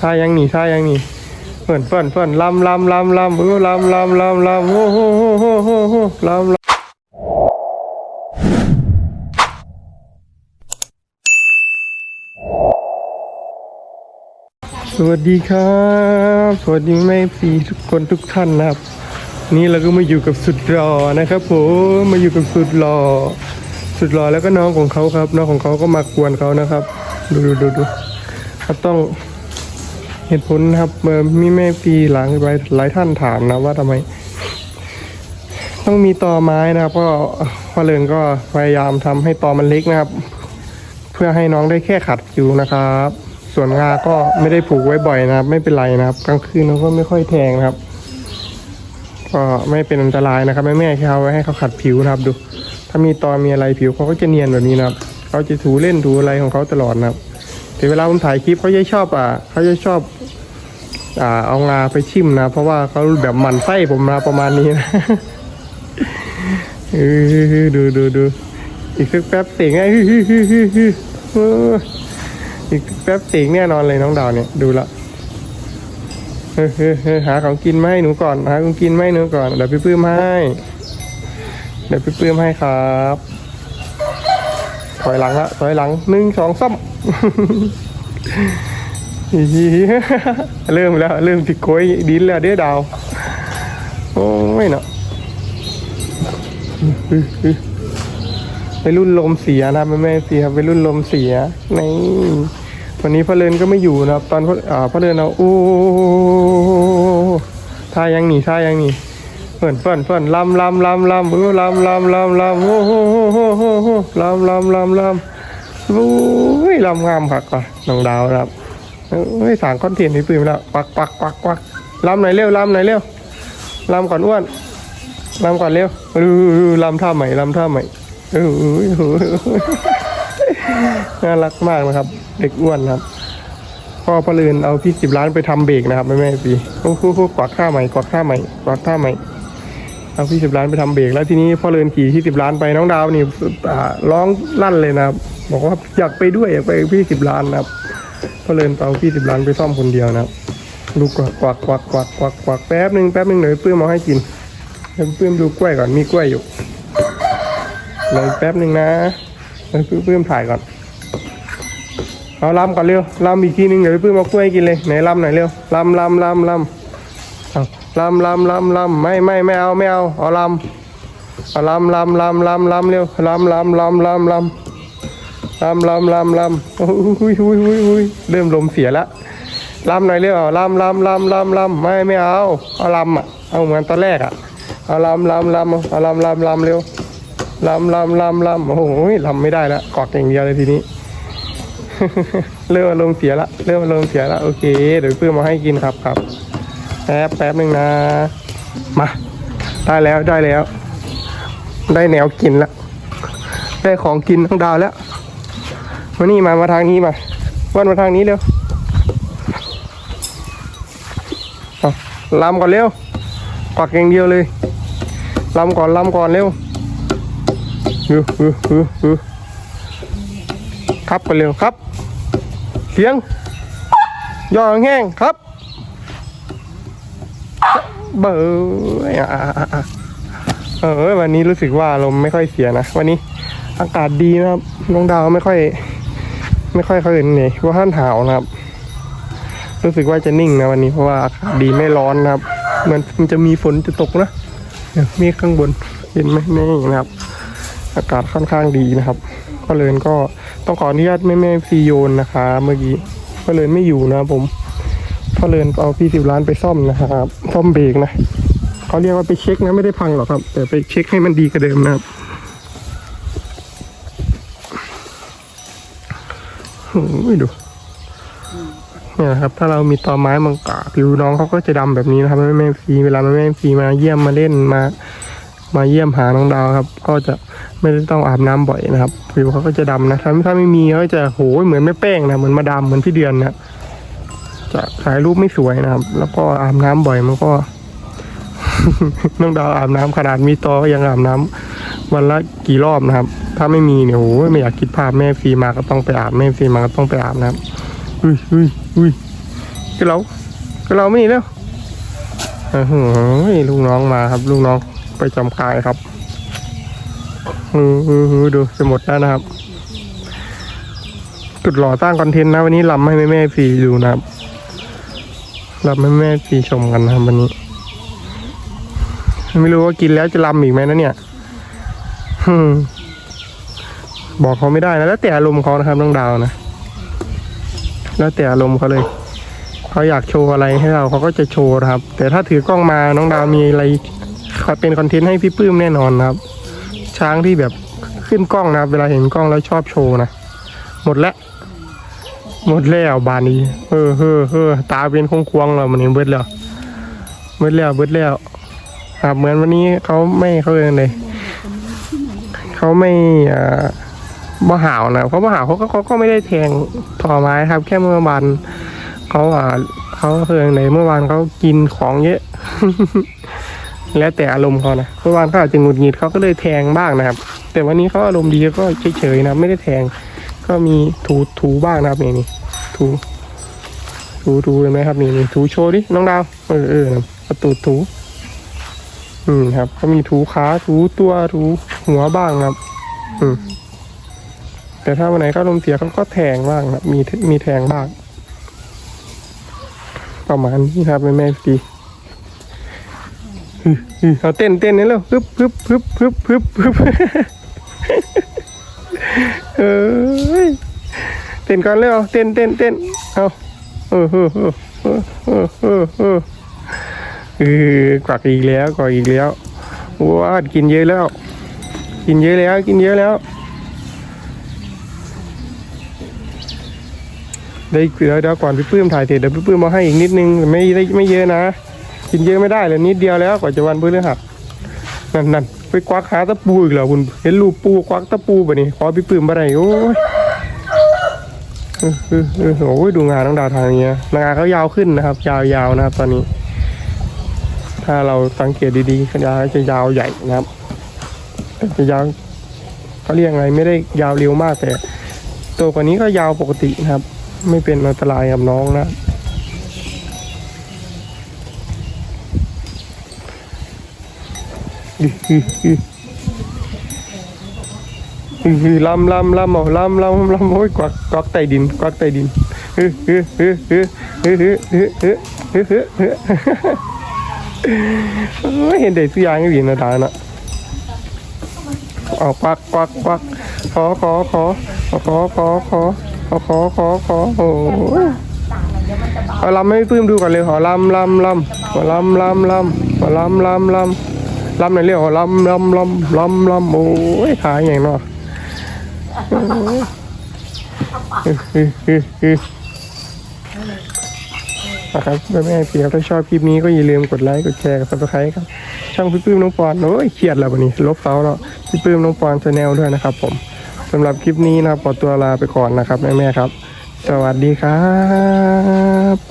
ท่ายังหนีท่ายังหนีเฟิ่นเฟิ่นเฟิ่นลำลำลำลำเออลำลำลำลำโอ้โหโอ้โหโอ้โหลำลำสวัสดีครับ สวัสดีแม่พีทุกคนทุกท่านนะครับ นี่เราก็มาอยู่กับสุดหล่อนะครับผมมาอยู่กับสุดหล่อสุดหล่อแล้วก็น้องของเขาครับ น้องของเขาก็มากวนเขานะครับ ดูดูดูดูเขาต้อง เหตุผลนะครับเอ่อมีแม่ปีหลังหลายหลายท่านถามนะว่าทำไม ต้องมีตอไม้นะครับ ก็พ่อเลินก็พยายามทำให้ตอมันเล็กนะครับ เพื่อให้น้องได้แค่ขัดอยู่นะครับ ส่วนงาก็ไม่ได้ผูกไว้บ่อยนะครับ ไม่เป็นไรนะครับ กลางคืนเราก็ไม่ค่อยแทงนะครับ ก็ไม่เป็นอันตรายนะครับแม่แม่แค่เอาไว้ให้เขาขัดผิวนะครับดู ถ้ามีตอมีอะไรผิวเขาก็จะเนียนแบบนี้นะครับเขาจะถูเล่นถูอะไรของเขาตลอดนะครับแต่เวลาผมถ่ายคลิปเขาจะชอบอะเขาจะชอบ อ่าเอางาไปชิมนะ เพราะว่าเขาแบบหมั่นไส้ผมนะประมาณนี้นะเออดูดูดูอีกสักแป๊บเสียงไงอออีกสักแป๊บเสียงแน่นอนเลยน้องดาวเนี่ยดูละหาของกินมาให้หนูก่อนหาของกินมาให้หนูก่อนเดี๋ยวพี่ปื้มให้เดี๋ยวพี่ปื้มให้ครับถอยหลังละถอยหลังหนึ่งสองซ้ำ เริ่มแล้ว เริ่มติดโกยดินแล้วเด้อดาว โอ้ยเนาะไปรุ่นลมเสียนะแม่แม่เสียไปรุ่นลมเสียในวันนี้พ่อเลินก็ไม่อยู่นะครับ ตอนพ่ออ่าพ่อเลินเอาโอ้ท่ายังหนีท่ายังหนีเฟิ่นเฟิ่นเฟิ่นลำลำลำลำเออลำลำลำลำโอ้โหโอ้โหโอ้โหลำลำลำลำโอ้ยลำงามคักก่ะน้องดาวนะครับ เอ้ยสางคอนเทนต์ให้ปืนแล้วปักปักปักปักลำหน่อยเร็วลำหน่อยเร็วลำก่อนอ้วนลำก่อนเร็วเออลำท่าใหม่ลำท่าใหม่เออเออเออน่ารักมากนะครับ เด็กอ้วนครับพ่อพลืนเอาพี่สิบล้านไปทำเบรกนะครับแม่แม่ปีโอ้โหกวักท่าใหม่กวักท่าใหม่กวักท่าใหม่เอาพี่สิบล้านไปทำเบรกแล้วทีนี้พ่อเลินขี่ที่สิบล้านไปน้องดาวนี่ร้องลั่นเลยนะครับ บอกว่าอยากไปด้วยอยากไปพี่สิบล้านนะครับ พ่อเลินเอาพี่สิบล้านไปซ่อมคนเดียวนะครับดูกวักกวักกวักกวักกวักกวักแป๊บหนึ่งแป๊บหนึ่งเดี๋ยวเปื้มอาให้กินเดี๋ยวเปื้มดูกล้วยก่อนมีกล้วยอยู่เลยแป๊บหนึ่งนะเดี๋ยวเปื้มถ่ายก่อนเอาลำก่อนเร็วลำอีกทีนึงเดี๋ยวพี่ปื้มเอากล้วยกินเลยไหนลำหน่อยเร็วลำลำลำลำเอาลำลำลำลำไม่ไม่ไม่เอาไม่เอาเอาลำเอาลำลำลำลำลำเร็วลำลำลำลำลำ ลำลำลำลำโอ้ยหุยหุยหุยเริ่มลมเสียแล้วลำหน่อยเร็วเอาลำลำลำลำลำไม่ไม่เอาเอาลำอะเอาเหมือนตอนแรกอะเอาลำลำลำเอาลำลำลำเร็วลำลำลำลำโอ้โหลำไม่ได้แล้วกอดอย่างเดียวเลยทีนี้ เริ่มอารมเสียละเริ่มอารมเสียละโอเคเดี๋ยวเพื่อมาให้กินครับครับแป๊บแป๊บหนึ่งนะมา ได้แล้วได้แล้ว ได้แนวกินละได้ของกินทั้งดาวแล้ว มานี่มา มาทางนี้มาวันมาทางนี้เร็วเอาลำก่อนเร็วกวักอย่างเดียวเลยลำก่อนลำก่อนเร็วยูยูยูยูครับกันเร็วครับเสียงย่อแห้งครับ เบอร์อะอะอะอะเออวันนี้รู้สึกว่าลมไม่ค่อยเสียนะ วันนี้อากาศดีนะครับน้องดาวไม่ค่อย ไม่ค่อยเขาเห็นเลยว่าท่านหาวนะครับ รู้สึกว่าจะนิ่งนะวันนี้เพราะว่าอากาศดีไม่ร้อนนะครับเหมือนมันจะมีฝนจะตกนะเนี่ยเมฆข้างบนเห็นไหมนี่นะครับ อากาศค่อนข้างดีนะครับก็เลยก็ต้องขออนุญาตแม่แม่ซีโยนนะคะ เมื่อกี้ก็เลยไม่อยู่นะผมพ่อเลินเอาพี่สิบล้านไปซ่อมนะครับ ซ่อมเบรกนะเขาเรียกว่าไปเช็คนะไม่ได้พังหรอกครับ แต่ไปเช็คให้มันดีกว่าเดิมนะครับ โอ้ยดูเนี่ยนะครับ ถ้าเรามีตอไม้มังกรผิวน้องเขาก็จะดำแบบนี้นะครับแม่แม่ฟีเวลาแม่แม่ฟีมาเยี่ยมมาเล่นมา มาเยี่ยมหาน้องดาวครับ ก็จะไม่ได้ต้องอาบน้ำบ่อยนะครับ ผิวเขาก็จะดำนะถ้าถ้าไม่มีเขาก็จะโหยเหมือนไม่แป้งนะเหมือนมาดำเหมือนพี่เดือนนะจะถ่ายรูปไม่สวยนะครับ แล้วก็อาบน้ำบ่อยมันก็ น้องดาวอาบน้ำขนาดมีตอก็ยังอาบน้ำวันละกี่รอบนะครับ ถ้าไม่มีเนี่ยโหยไม่อยากคิดภาพแม่ฟีมาก็ต้องไปอาบแม่ฟีมาก็ต้องไปอาบนะครับอุ้ยอุ้ยอุ้ยก็เราก็เราไม่นีแล้วเออหือลูกน้องมาครับ ลูกน้องไปจำกายครับอืออือดูจะหมดแล้วนะครับจุดหล่อสร้างคอนเทนต์นะวันนี้ลำให้แม่แม่ฟรีดูนะครับลำให้แม่ฟรีชมกันนะครับวันนี้ ไม่รู้ว่ากินแล้วจะลำอีกไหมนะเนี่ยอืม บอกเขาไม่ได้นะแล้วแต่อารมณ์เขานะครับน้องดาวนะแล้วแต่อารมณ์เขาเลยเขาอยากโชว์อะไรให้เราเขาก็จะโชว์นะครับ แต่ถ้าถือกล้องมาน้องดาวมีอะไรเป็นคอนเทนต์ให้พี่ปื้มแน่นอนนะครับ ช้างที่แบบขึ้นกล้องนะครับเวลาเห็นกล้องแล้วชอบโชว์นะหมดแล้วหมดแล้วบานนี้เออเออเออตาเป็นคงควงๆแล้วมันเห็นเบิดแล้วเบิดแล้วเบิดแล้วครับเหมือนวันนี้เขาไม่เขาเองเลยเขาไม่อ่า บ่หาวนะเขาบ่หาวเขาก็เขาก็ไม่ได้แทงต่อไม้ครับ แค่เมื่อวานเขาอ่าเขาเองไหนเมื่อวานเขากินของเยอะ แล้วแต่อารมณ์เขานะเมื่อวานเขาอาจจะหงุดหงิดเขาก็เลยแทงบ้างนะครับ แต่วันนี้เขาอารมณ์ดีก็เฉยๆนะไม่ได้แทง ก็มีถูถูบ้างนะครับนี่นี่ถูถูถูเห็นไหมครับนี่นี่ถูโชว์ดิน้องดาวเออเออนะประตูถูอืมครับ ก็มีถูขาถูตัวถูหัวบ้างครับ อืม แต่ถ้าวันไหนเขาลมเสียเขาก็แทงบ้างครับ มีมีแทงบ้าง ประมาณนี้ครับแม่แม่ดีเอาเต้นเต้นนี่แล้วฮึบฮึบฮึบฮึบฮึบฮึบเอ้ยเต้นก่อนเลยเอาเต้นเต้นเต้นเอาเออเออเออเออเออเออเออเอกวักอีกแล้วกวักอีกแล้วว้ากินเยอะแล้ว กินเยอะแล้ว กินเยอะแล้ว ได้เดี๋ยวเดี๋ยวก่อนพี่ปื้มถ่ายเสร็จเดี๋ยวพี่ปื้มมาให้อีกนิดนึงไม่ได้ไม่เยอะนะ กินเยอะไม่ได้เลยนิดเดียวแล้วกว่าจะวันพฤหัสนั่นนั่นไปควักหาตะปูอีกเหรอคุณเห็นรูปปูควักตะปูแบบนี้ขอพี่ปื้มมาได้โอ้ยโอ้ยดูงานน้องดาวทางนี้นะงานเขายาวขึ้นนะครับ ยาวๆนะครับ ตอนนี้ ถ้าเราสังเกตดีๆขยายจะยาวใหญ่นะครับจะยาวเขาเรียกไงไม่ได้ยาวเร็วมากแต่ตัวกว่านี้ก็ยาวปกตินะครับ ไม่เป็นอันตรายกับน้องนะ อื้ออื้ออื้ออื้ออื้อลำลำลำเอาลำลำลำโอ้ยกวักกวักใต้ดินกวักใต้ดินอื้ออื้ออื้ออื้ออื้ออื้ออื้ออื้ออื้ออื้ออื้อเอ้ยเห็นเด็กสุยางก็ดีนะดานะเอาควักควักควักขอขอขอขอขอขอ ขอขอขอขอโอ้ยเอลำให้ปื้มดูก่อนเลยขอลำลำลำขอลำลำลำขอลำลำลำลำไหนเรียกขอลำลำลำลำลำโอ้ยขายอย่างเนาะอืออืออืออือนะครับแม่แม่ๆพี่ครับถ้าชอบคลิปนี้ก็อย่าลืมกดไลค์กดแชร์กับซับสไครต์ครับช่องพี่ปื้มน้องปอนโอ้ยเครียดแล้ววันนี้ลบเสาแล้วพี่ปื้มน้องปอนชาแนลด้วยนะครับผม สำหรับคลิปนี้นะครับขอตัวลาไปก่อนนะครับแม่แม่ๆครับ สวัสดีครับ